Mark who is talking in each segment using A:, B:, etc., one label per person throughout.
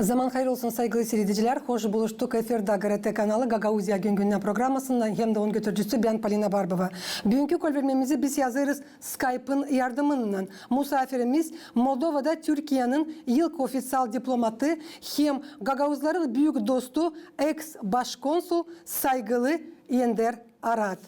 A: Zaman hayır olsun saygılı seyrediciler. Hoş buluştuk efirde GRT kanalı Gagauzya Gün Günden programmasında hem de onun götürücüsü ben Palina Barbova. Bugünkü kolvermemizi biz yazarız Skype'ın yardımıyla. Misafirimiz Moldova'da Türkiye'nin ilk ofisal diplomatı hem Gagauzların büyük dostu ex başkonsul saygılı Ender Arat.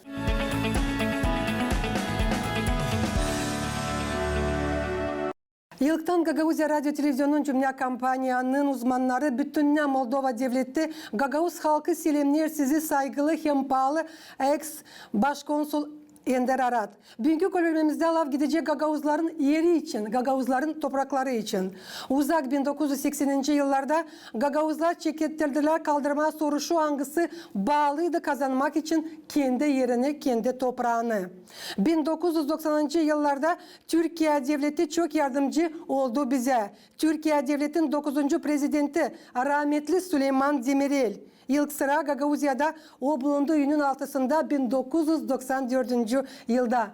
A: Yıllıktan Gagauzya Radyo Televizyonu'nun cümle kampanyanın uzmanları bütününe Moldova Devleti Gagauz halkı selamlar sizi saygılı hem pahalı ex başkonsul Ender Arat. Bugünkü kolörümüzde lav gidecek Gagauzların yeri için, Gagauzların toprakları için. Uzak 1980. yıllarda Gagauzlar çekettirdiler kaldırma soruşu hangisi bağlıydı kazanmak için kendi yerini, kendi toprağını. 1990. yıllarda Türkiye Devleti çok yardımcı oldu bize. Türkiye Devleti'nin 9. prezidenti rahmetli Süleyman Demirel. İlk sıra Gagauzya'da o bulunduğu günün altısında 1994. yılda.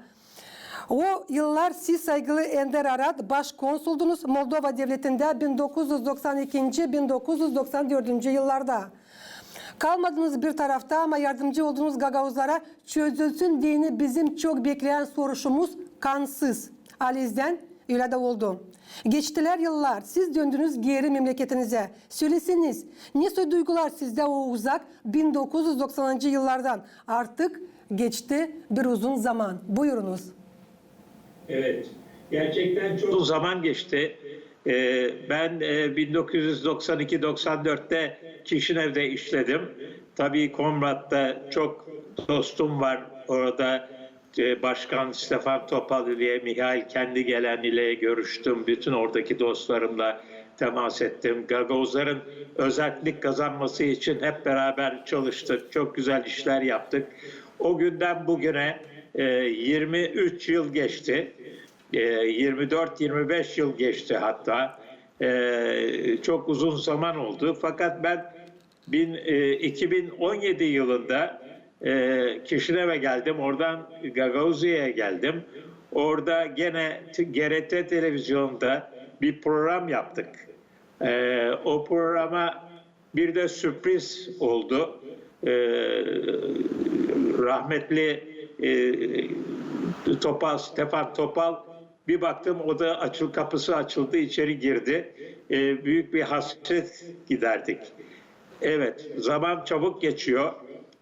A: O yıllar siz saygılı Ender Arat başkonsuldunuz Moldova Devleti'nde 1992-1994. yıllarda. Kalmadınız bir tarafta ama yardımcı olduğunuz Gagauzlara çözülsün dini bizim çok bekleyen soruşumuz kansız. Alizden öyle de oldu. Geçtiler yıllar. Siz döndünüz geri memleketinize. Söylesiniz. Ne duygular sizde o uzak 1990. yıllardan? Artık geçti bir uzun zaman. Buyurunuz.
B: Evet. Gerçekten çok uzun zaman geçti. Ee, ben e, 1992-94'te Kişinev'de işledim. Tabii Komrat'ta çok dostum var. Orada e, Başkan Stefan Topal ile Mihail Kendigelen ile görüştüm. Bütün oradaki dostlarımla temas ettim. Gagavuzların özellik kazanması için hep beraber çalıştık. Çok güzel işler yaptık. O günden bugüne e, 23 yıl geçti. E, 24-25 yıl geçti hatta. E, çok uzun zaman oldu. Fakat ben bin, e, 2017 yılında e, Kişinev'e geldim. Oradan Gagauzya'ya geldim. Orada gene GRT televizyonda bir program yaptık. E, o programa bir de sürpriz oldu. E, rahmetli e, Topal, Stefan Topal bir baktım o da açıl kapısı açıldı içeri girdi. E, büyük bir hasret giderdik. Evet, zaman çabuk geçiyor.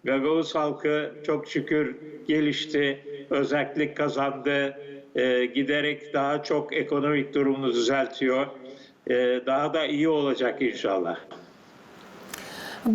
B: Gagavuz halkı çok şükür gelişti, özellik kazandı, Ee, giderek daha çok ekonomik durumunu düzeltiyor. Ee, daha da iyi olacak inşallah.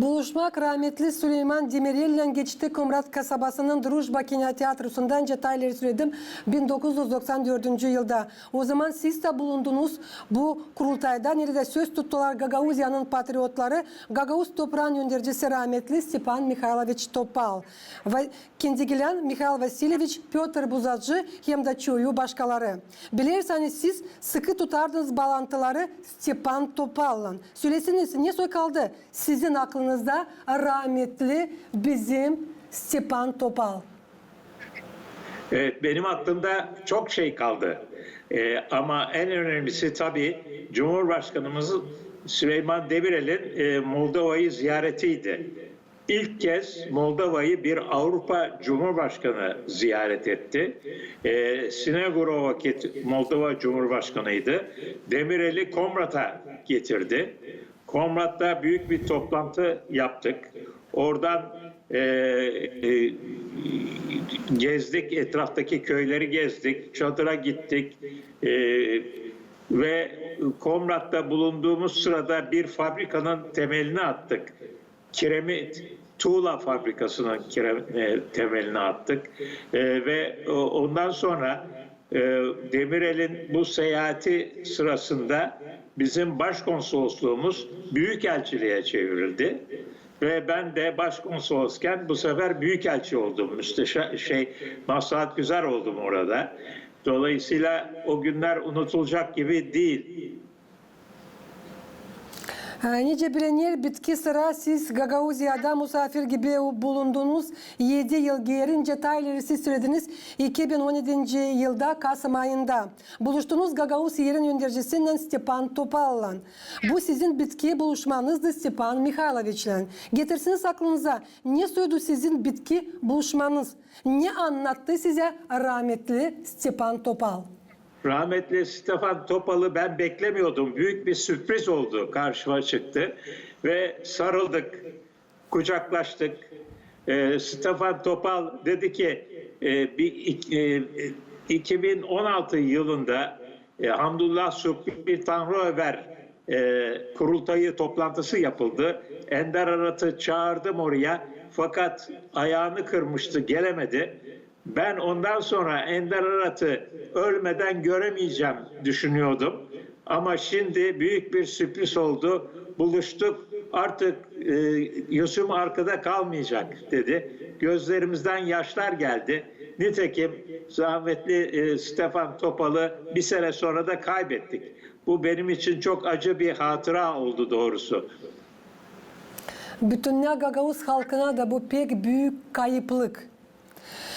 A: Buluşmak rahmetli Süleyman Demirel'le geçti Komrat kasabasının Drujba Kinotiyatrosu'ndan detayları söyledim 1994. yılda. O zaman siz de bulundunuz bu kurultayda nerede söz tuttular Gagauzya'nın patriotları Gagauz toprağın yöndericisi rahmetli Stepan Mikhailovich Topal ve kendigilen Mikhail Vasilyevich Piotr Buzacı hem de çoğu başkaları. Bilirseniz siz sıkı tutardınız bağlantıları Stepan Topal'la. Söylesiniz ne soy kaldı sizin aklınızda rahmetli bizim Stepan Topal.
B: Evet, benim aklımda çok şey kaldı. Ee, ama en önemlisi tabii Cumhurbaşkanımız Süleyman Demirel'in e, Moldova'yı ziyaretiydi. İlk kez Moldova'yı bir Avrupa Cumhurbaşkanı ziyaret etti. Ee, Sineguro vakit Moldova Cumhurbaşkanıydı. Demirel'i Komrat'a getirdi. Komrat'ta büyük bir toplantı yaptık. Oradan e, e, gezdik, etraftaki köyleri gezdik, çadıra gittik e, ve Komrat'ta bulunduğumuz sırada bir fabrikanın temelini attık. Kiremit tuğla fabrikasının kire- e, temelini attık E, ve ondan sonra Demirel'in bu seyahati sırasında bizim başkonsolosluğumuz büyükelçiliğe çevrildi. Ve ben de başkonsolosken bu sefer büyükelçi oldum. Müsteşar şey Maslahat Güzel oldum orada. Dolayısıyla o günler unutulacak gibi değil.
A: Nice bilinir bitki sıra siz Gagauzya'da misafir gibi bulundunuz. 7 yıl gelince Tyler'i siz söylediniz. 2017 yılda Kasım ayında. Buluştunuz Gagauz yerin yöneticisiyle Stepan Topal'la. Bu sizin bitki buluşmanızdı Stepan Mikhailovich'le. Getirsiniz aklınıza. Ne söyledi sizin bitki buluşmanız? Ne anlattı size rahmetli Stepan Topal?
B: Rahmetli Stefan Topal'ı ben beklemiyordum. Büyük bir sürpriz oldu. Karşıma çıktı. Ve sarıldık, kucaklaştık. Ee, Stefan Topal dedi ki e, bir, e, 2016 yılında e, Hamdullah Subhi bir Tanrıöver e, kurultayı toplantısı yapıldı. Ender Arat'ı çağırdım oraya fakat ayağını kırmıştı gelemedi. Ben ondan sonra Ender Arat'ı ölmeden göremeyeceğim düşünüyordum. Ama şimdi büyük bir sürpriz oldu. Buluştuk. Artık e, Yusuf arkada kalmayacak dedi. Gözlerimizden yaşlar geldi. Nitekim zahmetli e, Stefan Topal'ı bir sene sonra da kaybettik. Bu benim için çok acı bir hatıra oldu doğrusu.
A: Bütün Gagavuz halkına da bu pek büyük kayıplık.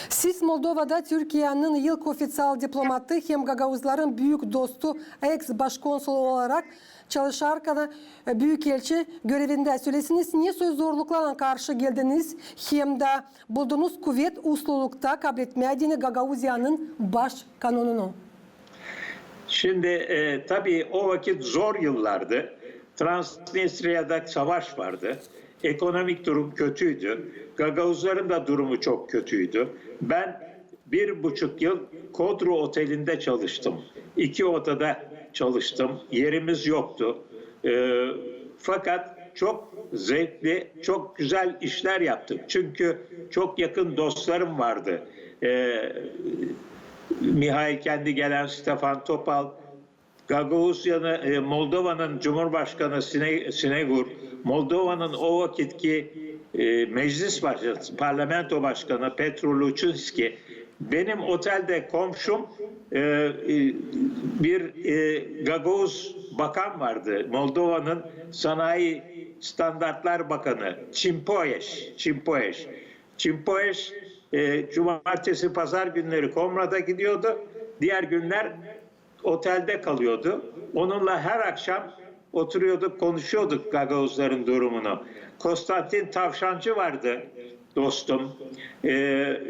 A: Siz Moldova'da Türkiye'nin yılk ofisyal diplomatı hem Gagavuzların büyük dostu ex başkonsul olarak çalışarken e, büyükelçi görevinde söylesiniz. Niye söz zorluklarla karşı geldiniz hem de buldunuz kuvvet uslulukta kabul etmediğini Gagavuzya'nın baş kanununu?
B: Şimdi e, tabii o vakit zor yıllardı. Transnistria'da savaş vardı. Ekonomik durum kötüydü. Gagavuzların da durumu çok kötüydü. Ben bir buçuk yıl Kodru Oteli'nde çalıştım. İki odada çalıştım. Yerimiz yoktu. E, fakat çok zevkli, çok güzel işler yaptık. Çünkü çok yakın dostlarım vardı. E, Mihail kendi gelen Stefan Topal, Gagavuzya'nı, e, Moldova'nın Cumhurbaşkanı Sine- Sinegur, Moldova'nın o vakitki e, meclis başkanı, parlamento başkanı Petro Luczynski, benim otelde komşum e, e, bir e, Gagavuz bakan vardı. Moldova'nın Sanayi Standartlar Bakanı Çimpoeş. Çimpoeş. Çimpoeş e, cumartesi pazar günleri Komrad'a gidiyordu. Diğer günler otelde kalıyordu. Onunla her akşam oturuyorduk, konuşuyorduk Gagavuzların durumunu. Konstantin Tavşancı vardı dostum. Ee,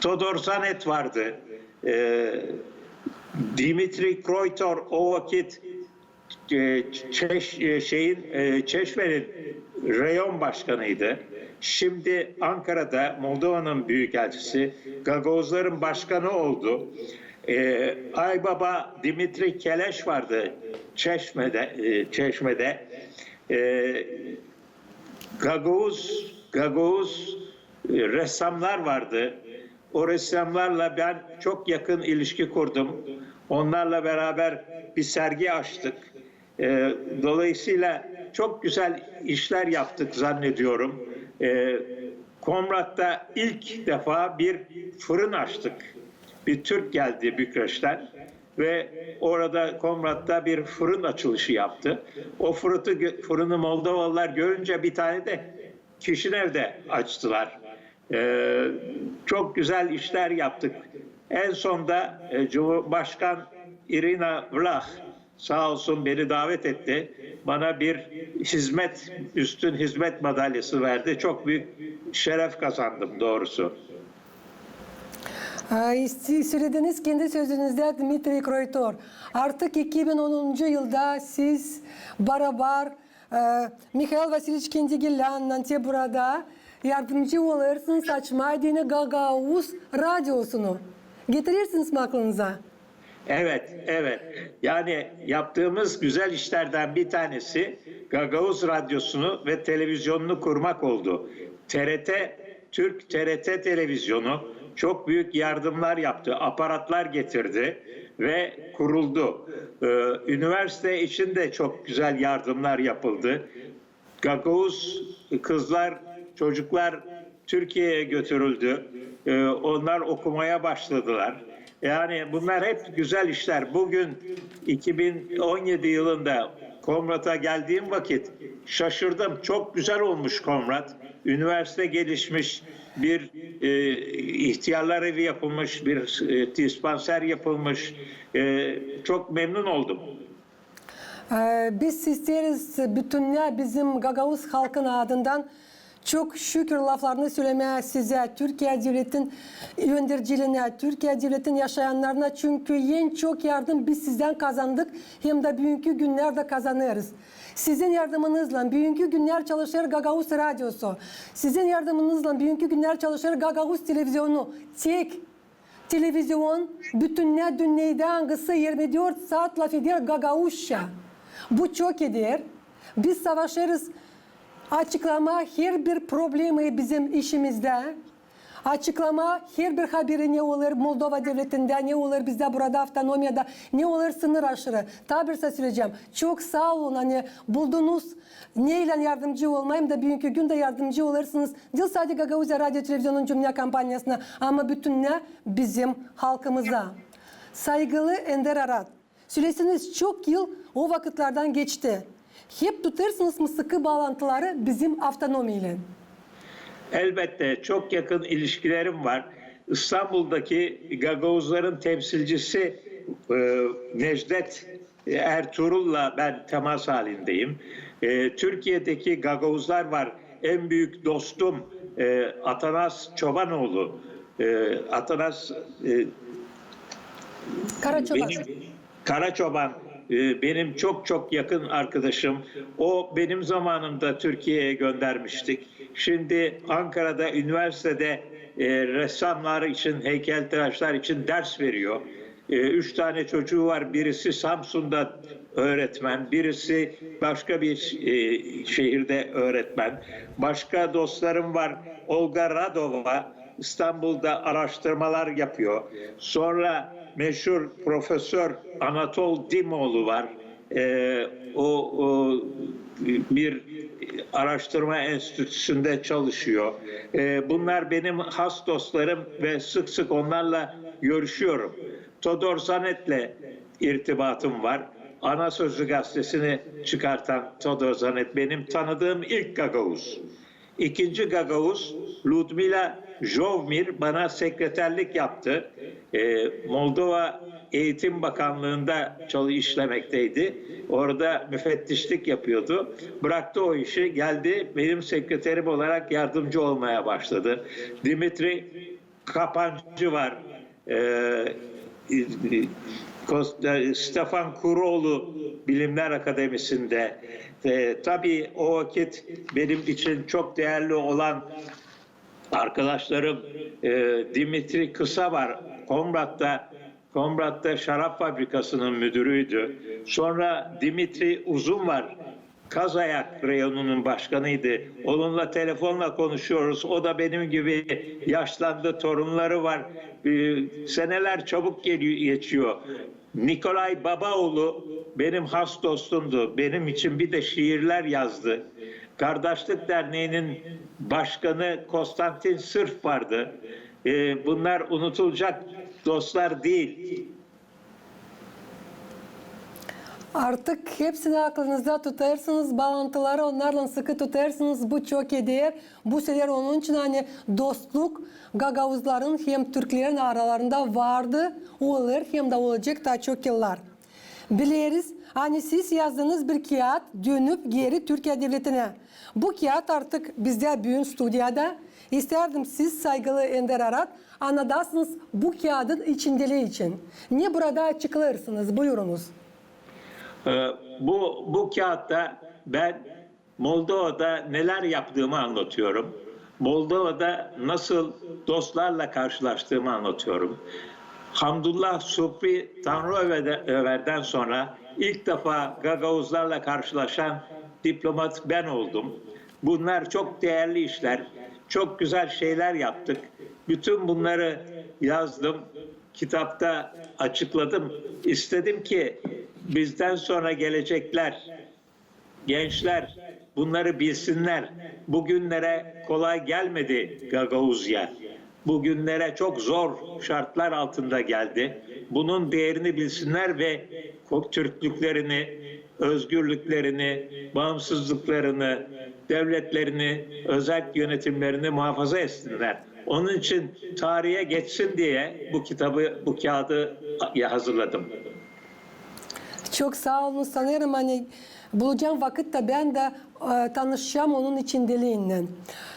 B: Todor Zanet vardı. Ee, Dimitri Kroitor o vakit e, Çeş, e, şeyin e, Çeşme'nin reyon başkanıydı. Şimdi Ankara'da Moldova'nın büyükelçisi Gagavuzların başkanı oldu. E, Aybaba Dimitri Keleş vardı Çeşme'de. E, Çeşme'de. E, Gagavuz, Gagavuz e, ressamlar vardı. O ressamlarla ben çok yakın ilişki kurdum. Onlarla beraber bir sergi açtık. E, dolayısıyla çok güzel işler yaptık zannediyorum. E, Komrat'ta ilk defa bir fırın açtık. Bir Türk geldi Bükreş'ten ve orada Komrat'ta bir fırın açılışı yaptı. O fırını, fırını Moldovalılar görünce bir tane de Kişinev'de açtılar. Ee, çok güzel işler yaptık. En sonda e, Cumhurbaşkan Irina Vlah sağ olsun beni davet etti. Bana bir hizmet, üstün hizmet madalyası verdi. Çok büyük şeref kazandım doğrusu.
A: Söylediniz kendi sözünüzde Dmitri Kroitor. Artık 2010 yılda siz beraber e, Mikhail Vasilievich Kendigilyan'la burada yardımcı olursunuz açmadığını Gagavuz radyosunu. Getirirsiniz mi aklınıza?
B: Evet, evet. Yani yaptığımız güzel işlerden bir tanesi Gagavuz Radyosu'nu ve televizyonunu kurmak oldu. TRT, Türk TRT televizyonu çok büyük yardımlar yaptı, aparatlar getirdi ve kuruldu. Ee, üniversite için de çok güzel yardımlar yapıldı. Gagavuz kızlar, çocuklar Türkiye'ye götürüldü. Ee, onlar okumaya başladılar. Yani bunlar hep güzel işler. Bugün 2017 yılında Komrat'a geldiğim vakit şaşırdım. Çok güzel olmuş Komrat. Üniversite gelişmiş, bir e, ihtiyarlar evi yapılmış, bir e, dispanser yapılmış. E, çok memnun oldum.
A: Ee, Biz isteriz bütünle bizim Gagavuz halkın adından çok şükür laflarını söylemeye size, Türkiye Devleti'nin yöndericiliğine, Türkiye Devleti'nin yaşayanlarına çünkü en çok yardım biz sizden kazandık hem de bugünkü günlerde kazanırız. Sizin yardımınızla bugünkü günler çalışır Gagavuz Radyosu. Sizin yardımınızla bugünkü günler çalışır Gagavuz Televizyonu. Tek televizyon bütününe dünyada hangisi 24 saat laf eder Gagavuzca. Bu çok iyidir. Biz savaşırız. Açıklama her bir problemi bizim işimizde. Açıklama her bir haberi ne olur Moldova devletinde, ne olur bizde burada avtonomiyada, ne olur sınır aşırı. Tabirse söyleyeceğim. Çok sağ olun hani buldunuz. Neyle yardımcı olmayayım da bugünkü günde yardımcı olursunuz. Değil sadece Gagavuzya Radyo Televizyon Cümle kampanyasına ama bütün ne bizim halkımıza. Saygılı Ender Arat. Söylesiniz çok yıl o vakitlerden geçti. Hep tutarsınız mı sıkı bağlantıları bizim avtonomiyle?
B: Elbette çok yakın ilişkilerim var. İstanbul'daki Gagavuzların temsilcisi e, Necdet Ertuğrul'la ben temas halindeyim. E, Türkiye'deki Gagavuzlar var. En büyük dostum e, Atanas Çobanoğlu. E, Atanas e,
A: Karaçoban.
B: benim Karaçoban benim çok çok yakın arkadaşım. O benim zamanımda Türkiye'ye göndermiştik. Şimdi Ankara'da üniversitede e, ressamlar için, heykeltıraşlar için ders veriyor. E, üç tane çocuğu var. Birisi Samsun'da öğretmen, birisi başka bir e, şehirde öğretmen. Başka dostlarım var. Olga Radova İstanbul'da araştırmalar yapıyor. Sonra meşhur Profesör Anatol Dimoğlu var. Ee, o, o bir araştırma enstitüsünde çalışıyor. Ee, bunlar benim has dostlarım ve sık sık onlarla görüşüyorum. Todor Zanet'le irtibatım var. Ana Sözlü gazetesini çıkartan Todor Zanet benim tanıdığım ilk Gagavuz. İkinci Gagavuz Ludmila Jovmir bana sekreterlik yaptı. Ee, Moldova Eğitim Bakanlığı'nda çalı işlemekteydi. Orada müfettişlik yapıyordu. Bıraktı o işi, geldi benim sekreterim olarak yardımcı olmaya başladı. Dimitri Kapancı var. Ee, Kost- Stefan Kuroğlu Bilimler Akademisi'nde. E, tabii o vakit benim için çok değerli olan arkadaşlarım e, Dimitri Kısa var. Komrat'ta Komrat'ta şarap fabrikasının müdürüydü. Sonra Dimitri Uzun var. Kazayak reyonunun başkanıydı. Onunla telefonla konuşuyoruz. O da benim gibi yaşlandı, torunları var. Ee, seneler çabuk geliyor, geçiyor. Nikolay Babaoğlu benim has dostumdu. Benim için bir de şiirler yazdı. Kardeşlik Derneği'nin başkanı Konstantin Sırf vardı. Ee, bunlar unutulacak dostlar değil.
A: Artık hepsini aklınızda tutarsınız, bağlantıları onlarla sıkı tutarsınız. Bu çok değer. Bu şeyler onun için hani dostluk Gagavuzların hem Türklerin aralarında vardı, olur hem de olacak daha çok yıllar. Biliriz hani siz yazdığınız bir kağıt dönüp geri Türkiye Devleti'ne. Bu kağıt artık bizde büyün stüdyada. İsterdim siz saygılı Ender Arat anladasınız bu kağıdın içindeliği için. Ne burada açıklarsınız? Buyurunuz.
B: Ee, bu bu kağıtta ben Moldova'da neler yaptığımı anlatıyorum. Moldova'da nasıl dostlarla karşılaştığımı anlatıyorum. Hamdullah Supri Tanrıöver'den sonra ilk defa Gagavuzlarla karşılaşan diplomat ben oldum. Bunlar çok değerli işler. Çok güzel şeyler yaptık. Bütün bunları yazdım. Kitapta açıkladım. İstedim ki bizden sonra gelecekler, gençler bunları bilsinler. Bugünlere kolay gelmedi Gagavuzya. Bugünlere çok zor şartlar altında geldi. Bunun değerini bilsinler ve Türklüklerini, özgürlüklerini, bağımsızlıklarını, devletlerini, özel yönetimlerini muhafaza etsinler. Onun için tarihe geçsin diye bu kitabı, bu kağıdı hazırladım.
A: Çok sağ olun. Sanırım hani bulacağım vakitte ben de e, tanışacağım onun içindeliğinden.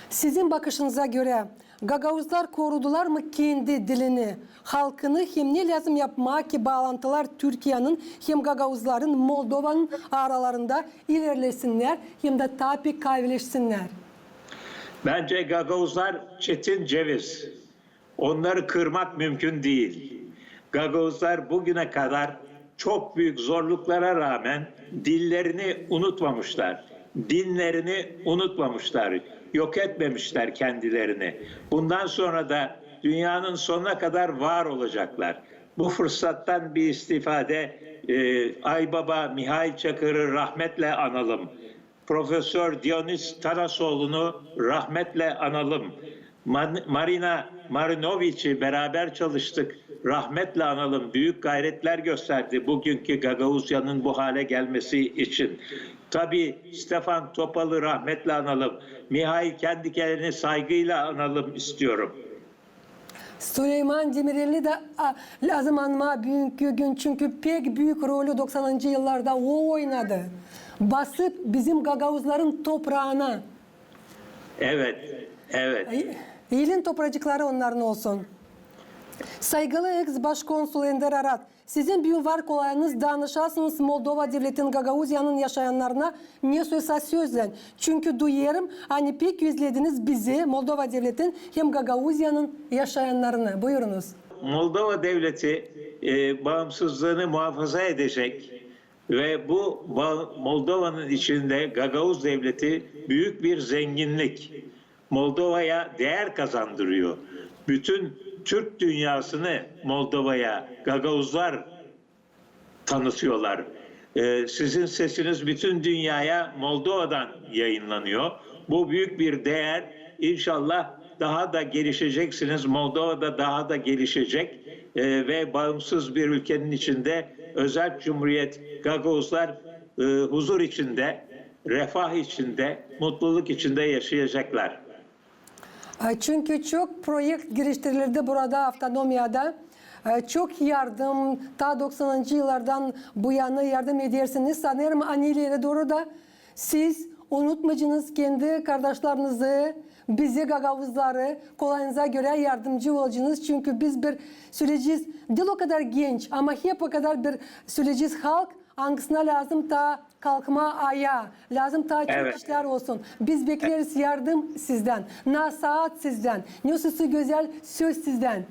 A: Sizin bakışınıza göre Gagavuzlar korudular mı kendi dilini, halkını hem ne lazım yapmak ki bağlantılar Türkiye'nin hem Gagavuzların Moldova'nın aralarında ilerlesinler hem de tabi kaybeleşsinler.
B: Bence Gagavuzlar çetin ceviz. Onları kırmak mümkün değil. Gagavuzlar bugüne kadar çok büyük zorluklara rağmen dillerini unutmamışlar. Dinlerini unutmamışlar. Yok etmemişler kendilerini. Bundan sonra da dünyanın sonuna kadar var olacaklar. Bu fırsattan bir istifade e, Aybaba Mihail Çakır'ı rahmetle analım. Profesör Dionis Tarasoğlu'nu rahmetle analım. Man- Marina Marinovic'i beraber çalıştık. Rahmetle analım. Büyük gayretler gösterdi bugünkü Gagavuzya'nın bu hale gelmesi için. Tabii Stefan Topal'ı rahmetle analım. Mihail Kendikel'ini saygıyla analım istiyorum.
A: Süleyman Demirel'i de lazım anma bugünkü gün çünkü pek büyük rolü 90. yıllarda o oynadı. Basıp bizim Gagavuzların toprağına.
B: Evet, evet.
A: İyilin topracıkları onların olsun. Saygılı ex başkonsul Ender Arat, sizin bir var kolayınız danışasınız Moldova devletin Gagavuzya'nın yaşayanlarına ne söylese sözlen. Çünkü duyarım hani pek özlediniz bizi Moldova devletin hem Gagavuzya'nın yaşayanlarını. Buyurunuz.
B: Moldova devleti e, bağımsızlığını muhafaza edecek ve bu Moldova'nın içinde Gagavuz devleti büyük bir zenginlik. Moldova'ya değer kazandırıyor. Bütün Türk dünyasını Moldova'ya Gagavuzlar tanıtıyorlar. Ee, sizin sesiniz bütün dünyaya Moldova'dan yayınlanıyor. Bu büyük bir değer. İnşallah daha da gelişeceksiniz. Moldova'da daha da gelişecek Ee, ve bağımsız bir ülkenin içinde özel cumhuriyet Gagavuzlar e, huzur içinde, refah içinde, mutluluk içinde yaşayacaklar.
A: Çünkü çok projekt geliştirildi burada avtonomiyada. Çok yardım, ta 90. yıllardan bu yana yardım edersiniz. Sanırım annelere doğru da siz unutmayınız kendi kardeşlerinizi, bizi gagavuzları kolayınıza göre yardımcı olacaksınız. Çünkü biz bir süreciz, değil o kadar genç ama hep o kadar bir süreciz halk. Hangisine lazım ta kalkma ayağı, lazım ta çok
B: Evet.
A: işler olsun. Biz bekleriz yardım sizden, nasihat sizden, sözü güzel söz sizden.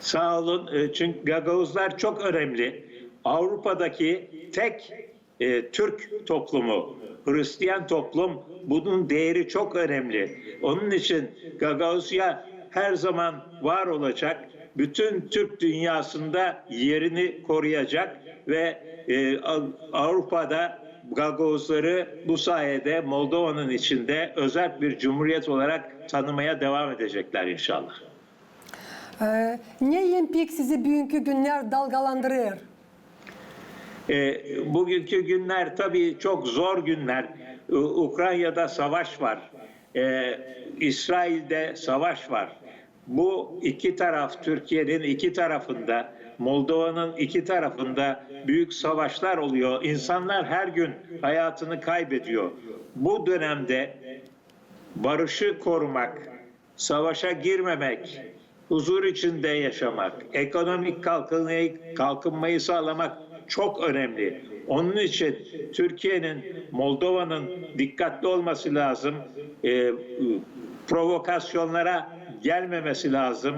B: Sağ olun. E, Çünkü Gagavuzlar çok önemli. Avrupa'daki tek e, Türk toplumu, Hristiyan toplum bunun değeri çok önemli. Onun için Gagavuzya her zaman var olacak. Bütün Türk dünyasında yerini koruyacak ve e, Av- Avrupa'da Gagavuzları bu sayede Moldova'nın içinde özel bir cumhuriyet olarak tanımaya devam edecekler inşallah.
A: Ee, ne yempik sizi bugünkü günler dalgalandırır?
B: E, bugünkü günler tabii çok zor günler. Ukrayna'da savaş var. E, İsrail'de savaş var. Bu iki taraf, Türkiye'nin iki tarafında, Moldova'nın iki tarafında büyük savaşlar oluyor. İnsanlar her gün hayatını kaybediyor. Bu dönemde barışı korumak, savaşa girmemek, huzur içinde yaşamak, ekonomik kalkınmayı, kalkınmayı sağlamak çok önemli. Onun için Türkiye'nin, Moldova'nın dikkatli olması lazım. Ee, provokasyonlara gelmemesi lazım.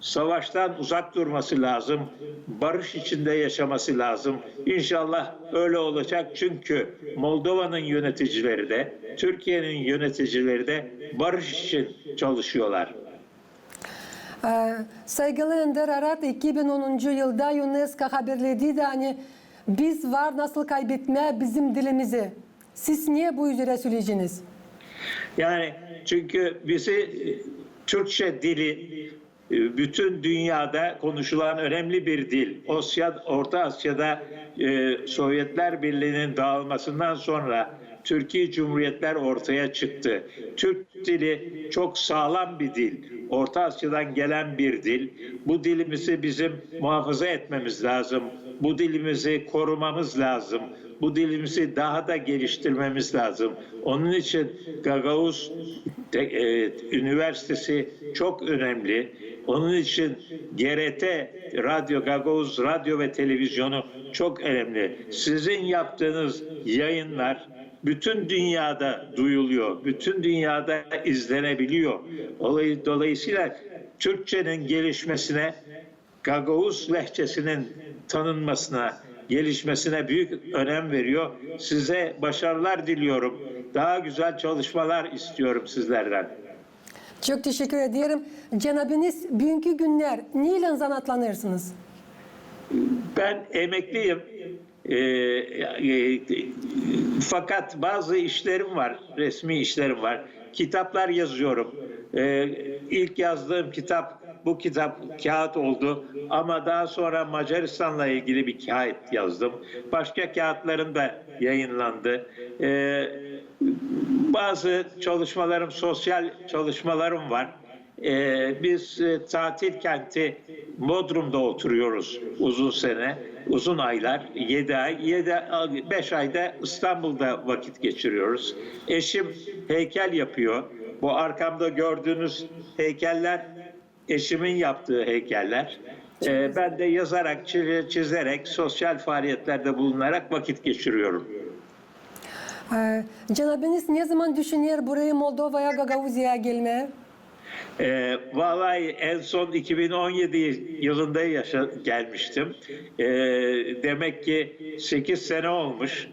B: Savaştan uzak durması lazım. Barış içinde yaşaması lazım. İnşallah öyle olacak. Çünkü Moldova'nın yöneticileri de, Türkiye'nin yöneticileri de barış için çalışıyorlar.
A: Ee, saygılı Ender Arat 2010. yılda UNESCO haberledi de hani biz var nasıl kaybetme bizim dilimizi. Siz niye bu üzere söyleyeceksiniz?
B: Yani çünkü bizi Türkçe dili e, bütün dünyada konuşulan önemli bir dil. Asya, Orta Asya'da e, Sovyetler Birliği'nin dağılmasından sonra Türkiye Cumhuriyetler ortaya çıktı. Türk dili çok sağlam bir dil. Orta Asya'dan gelen bir dil. Bu dilimizi bizim muhafaza etmemiz lazım. Bu dilimizi korumamız lazım. Bu dilimizi daha da geliştirmemiz lazım. Onun için Gagavuz e, Üniversitesi çok önemli. Onun için GRT, Radyo Gagavuz Radyo ve Televizyonu çok önemli. Sizin yaptığınız yayınlar bütün dünyada duyuluyor, bütün dünyada izlenebiliyor. Olay- Dolayısıyla Türkçenin gelişmesine, Gagavuz lehçesinin tanınmasına, gelişmesine büyük önem veriyor. Size başarılar diliyorum. Daha güzel çalışmalar istiyorum sizlerden.
A: Çok teşekkür ederim. Cenabiniz bugünkü günler neyle zanatlanırsınız?
B: Ben emekliyim. Ee, e, fakat bazı işlerim var, resmi işlerim var. Kitaplar yazıyorum. Ee, ilk yazdığım kitap bu kitap kağıt oldu ama daha sonra Macaristan'la ilgili bir kağıt yazdım. Başka kağıtlarım da yayınlandı. Ee, bazı çalışmalarım, sosyal çalışmalarım var. Ee, biz e, tatil kenti Bodrum'da oturuyoruz uzun sene, uzun aylar, 7 ay, 7 5 ayda İstanbul'da vakit geçiriyoruz. Eşim heykel yapıyor. Bu arkamda gördüğünüz heykeller eşimin yaptığı heykeller. Ee, ben de yazarak, çize- çizerek, sosyal faaliyetlerde bulunarak vakit geçiriyorum.
A: Ee, Cenabiniz ne zaman düşünüyor buraya Moldova'ya, Gagavuzya'ya gelmeye?
B: Ee, vallahi en son 2017 yılında yaşa gelmiştim. Ee, demek ki 8 sene olmuş.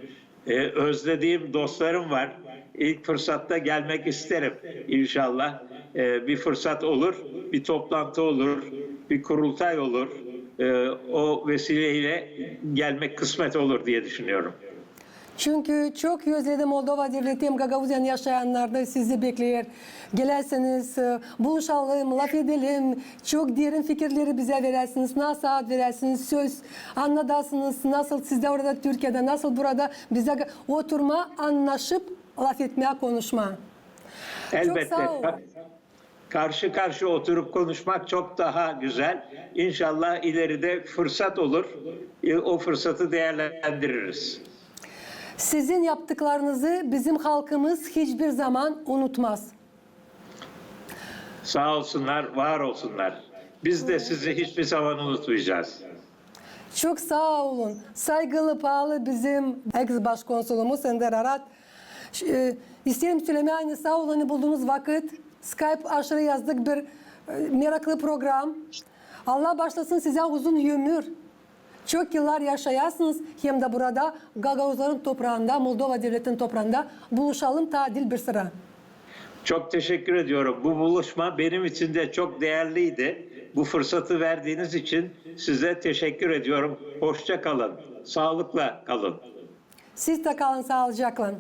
B: Ee, özlediğim dostlarım var. İlk fırsatta gelmek isterim inşallah. Ee, bir fırsat olur, bir toplantı olur, bir kurultay olur. Ee, o vesileyle gelmek kısmet olur diye düşünüyorum.
A: Çünkü çok özledim Moldova devleti hem Gagavuzya'nın yaşayanlar da sizi bekliyor. Gelerseniz e, buluşalım, laf edelim. Çok derin fikirleri bize verersiniz. Nasıl verersiniz, söz anladasınız. Nasıl siz de orada Türkiye'de, nasıl burada bize oturma, anlaşıp laf etmeye, konuşma.
B: Elbette.
A: sağ olun.
B: Ka- Karşı karşı oturup konuşmak çok daha güzel. İnşallah ileride fırsat olur. E, O fırsatı değerlendiririz.
A: Sizin yaptıklarınızı bizim halkımız hiçbir zaman unutmaz.
B: Sağ olsunlar, var olsunlar. Biz de sizi hiçbir zaman unutmayacağız.
A: Çok sağ olun. Saygılı pahalı bizim ex başkonsolumuz Ender Arat. E, isterim aynı sağ olanı bulduğunuz vakit Skype aşırı yazdık bir e, meraklı program. Allah başlasın size uzun ömür. Çok yıllar yaşayasınız hem de burada Gagavuzların toprağında, Moldova devletinin toprağında buluşalım tadil bir sıra.
B: Çok teşekkür ediyorum. Bu buluşma benim için de çok değerliydi. Bu fırsatı verdiğiniz için size teşekkür ediyorum. Hoşça kalın. Sağlıkla kalın.
A: Siz de kalın sağlıcakla.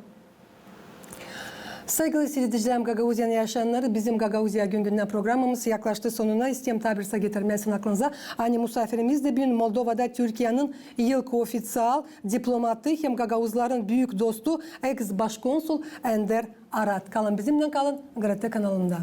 A: Saygılı seyircilerim Gagavuzya'nın yaşayanları bizim Gagavuzya gün günden programımız yaklaştı sonuna. İsteyem tabirse getirmesin aklınıza. Hani misafirimiz de bugün Moldova'da Türkiye'nin yılki ofisyal diplomatı hem Gagavuzların büyük dostu ex başkonsul Ender Arat. Kalın bizimle kalın GRT kanalında.